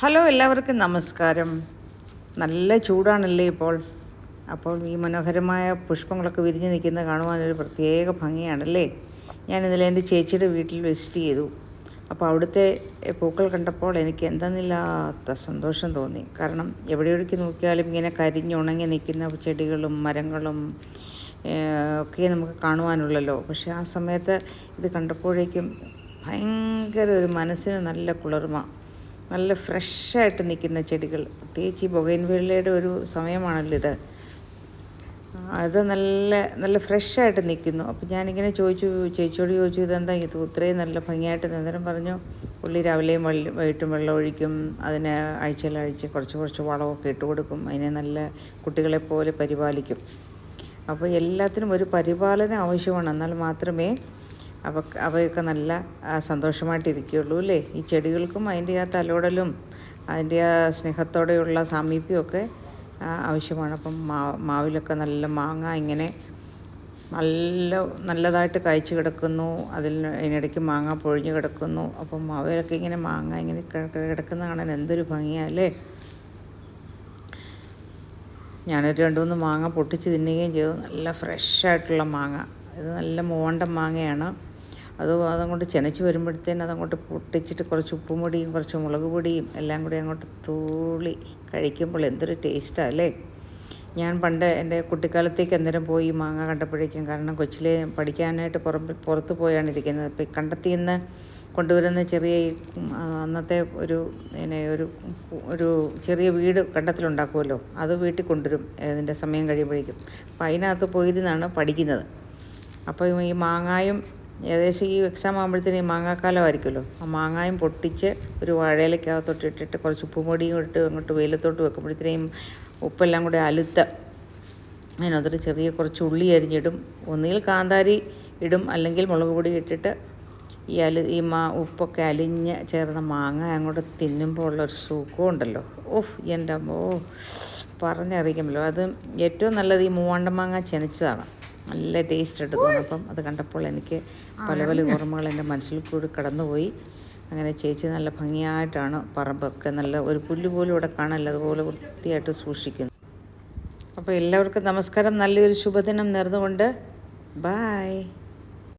Hello എല്ലാവർക്കും നമസ്കാരം. നല്ല ചൂടാണല്ലേ ഇപ്പോൾ? അപ്പോൾ ഈ മനോഹരമായ പുഷ്പങ്ങളൊക്കെ വിരിഞ്ഞ് നിൽക്കുന്നത് കാണുവാനൊരു പ്രത്യേക ഭംഗിയാണല്ലേ? ഞാൻ ഇന്നലെ എന്റെ ചേച്ചിയുടെ വീട്ടിൽ വിസിറ്റ് ചെയ്തു. അപ്പോൾ അവിടുത്തെ പൂക്കൾ കണ്ടപ്പോൾ എനിക്ക് എന്തെന്നില്ലാത്ത സന്തോഷം തോന്നി. കാരണം എവിടെയൊക്കെ നോക്കിയാലും ഇങ്ങനെ കരിഞ്ഞുണങ്ങി നിൽക്കുന്ന ചെടികളും മരങ്ങളും ഒക്കെ നമുക്ക് കാണുവാനുള്ളല്ലോ. പക്ഷേ ആ സമയത്ത് ഇത് കണ്ടപ്പോഴേക്കും ഭയങ്കര ഒരു മനസ്സിന് നല്ല കുളിർമ. നല്ല ഫ്രഷായിട്ട് നിൽക്കുന്ന ചെടികൾ. പ്രത്യേകിച്ച് ഈ ബൊഗൈൻവില്ലയുടെ ഒരു സമയമാണല്ലോ ഇത്. അത് നല്ല നല്ല ഫ്രഷായിട്ട് നിൽക്കുന്നു. അപ്പോൾ ഞാനിങ്ങനെ ചോദിച്ചു ചേച്ചിയോട് ചോദിച്ചു ഇതെന്താ? ഇത് ഇത്രയും നല്ല ഭംഗിയായിട്ട് നിന്നേരം പറഞ്ഞു പുള്ളി രാവിലെയും വെള്ളം വൈകിട്ടും വെള്ളം ഒഴിക്കും അതിന് ആഴ്ചയിലാഴ്ച കുറച്ച് കുറച്ച് വളമൊക്കെ ഇട്ട് കൊടുക്കും അതിനെ നല്ല കുട്ടികളെ പോലെ പരിപാലിക്കും. അപ്പോൾ എല്ലാത്തിനും ഒരു പരിപാലനം ആവശ്യമാണ്. എന്നാൽ മാത്രമേ അവ അവയൊക്കെ നല്ല സന്തോഷമായിട്ടിരിക്കുകയുള്ളൂ അല്ലേ? ഈ ചെടികൾക്കും അതിന്റെ ആ തലോടലും അതിന്റെ ആ സ്നേഹത്തോടെയുള്ള സാമീപ്യമൊക്കെ ആവശ്യമാണ്. അപ്പം മാവിലൊക്കെ നല്ല മാങ്ങ ഇങ്ങനെ നല്ല നല്ലതായിട്ട് കായ്ച്ചു കിടക്കുന്നു. അതിൽ അതിനിടയ്ക്ക് മാങ്ങ പൊഴിഞ്ഞ് കിടക്കുന്നു. അപ്പം മാവിലൊക്കെ ഇങ്ങനെ മാങ്ങ ഇങ്ങനെ കിടക്കുന്ന കാണാൻ എന്തൊരു ഭംഗിയല്ലേ ഞാനൊരു രണ്ട് മൂന്ന് മാങ്ങ പൊട്ടിച്ച് തിന്നുകയും ചെയ്തു. നല്ല ഫ്രഷായിട്ടുള്ള മാങ്ങ. ഇത് നല്ല മോണ്ട മാങ്ങയാണ്. അത് അതങ്ങോട്ട് ചെനച്ച് വരുമ്പോഴത്തേന് അതങ്ങോട്ട് പൊട്ടിച്ചിട്ട് കുറച്ച് ഉപ്പും പൊടിയും കുറച്ച് മുളക് പൊടിയും എല്ലാം കൂടി അങ്ങോട്ട് തൂളി കഴിക്കുമ്പോൾ എന്തൊരു ടേസ്റ്റാണ് അല്ലേ? ഞാൻ പണ്ട് എന്റെ കുട്ടിക്കാലത്തേക്ക് അന്നേരം പോയി മാങ്ങ കണ്ടപ്പോഴേക്കും കാരണം കൊച്ചിലെ പഠിക്കാനായിട്ട് പുറം പുറത്ത് പോയാണ് ഇരിക്കുന്നത്. ഇപ്പം കണ്ടെത്തി നിന്ന് കൊണ്ടുവരുന്ന ചെറിയ അന്നത്തെ ഒരു പിന്നെ ഒരു ഒരു ചെറിയ വീട് കണ്ടത്തിലുണ്ടാക്കുമല്ലോ. അത് വീട്ടിൽ കൊണ്ടുവരും ഇതിന്റെ സമയം കഴിയുമ്പോഴേക്കും. അപ്പം അതിനകത്ത് പോയിരുന്നാണ് പഠിക്കുന്നത്. അപ്പോൾ ഈ മാങ്ങായും ഏകദേശം ഈ എക്സാം ആകുമ്പോഴത്തേനും മാങ്ങാക്കാലമായിരിക്കുമല്ലോ. ആ മാങ്ങായും പൊട്ടിച്ച് ഒരു വാഴയിലേക്കകത്തോട്ട് ഇട്ടിട്ട് കുറച്ച് ഉപ്പുപൊടിയും ഇട്ട് അങ്ങോട്ട് വെയിലത്തോട്ട് വെക്കുമ്പോഴത്തേനും ഉപ്പെല്ലാം കൂടി അലുത്ത് അതിനകത്തൊരു ചെറിയ കുറച്ച് ഉള്ളി അരിഞ്ഞിടും. ഒന്നുകിൽ കാന്താരി ഇടും അല്ലെങ്കിൽ മുളക് പൊടി ഇട്ടിട്ട് ഈ അലി ഈ മാ ഉപ്പൊക്കെ അലിഞ്ഞ് ചേർന്ന മാങ്ങ അങ്ങോട്ട് തിന്നുമ്പോൾ ഉള്ളൊരു സുഖമുണ്ടല്ലോ ഓഹ് എന്റെ അമ്മ ഓ പറഞ്ഞറിയിക്കുമല്ലോ. അത് ഏറ്റവും നല്ലത് ഈ മൂവാണ്ട മാങ്ങ ചെനച്ചതാണ്. നല്ല ടേസ്റ്റ് തോന്നും. അപ്പം അത് കണ്ടപ്പോൾ എനിക്ക് പല പല ഓർമ്മകൾ എന്റെ മനസ്സിൽ കൂടി കടന്നുപോയി. അങ്ങനെ ചേച്ചി നല്ല ഭംഗിയായിട്ടാണ് പറമ്പൊക്കെ നല്ല ഒരു പുല്ല് പോലും ഇവിടെ കാണല്ല അതുപോലെ വൃത്തിയായിട്ട് സൂക്ഷിക്കുന്നു. അപ്പോൾ എല്ലാവർക്കും നമസ്കാരം. നല്ലൊരു ശുഭദിനം നേർന്നുകൊണ്ട്. ബായ്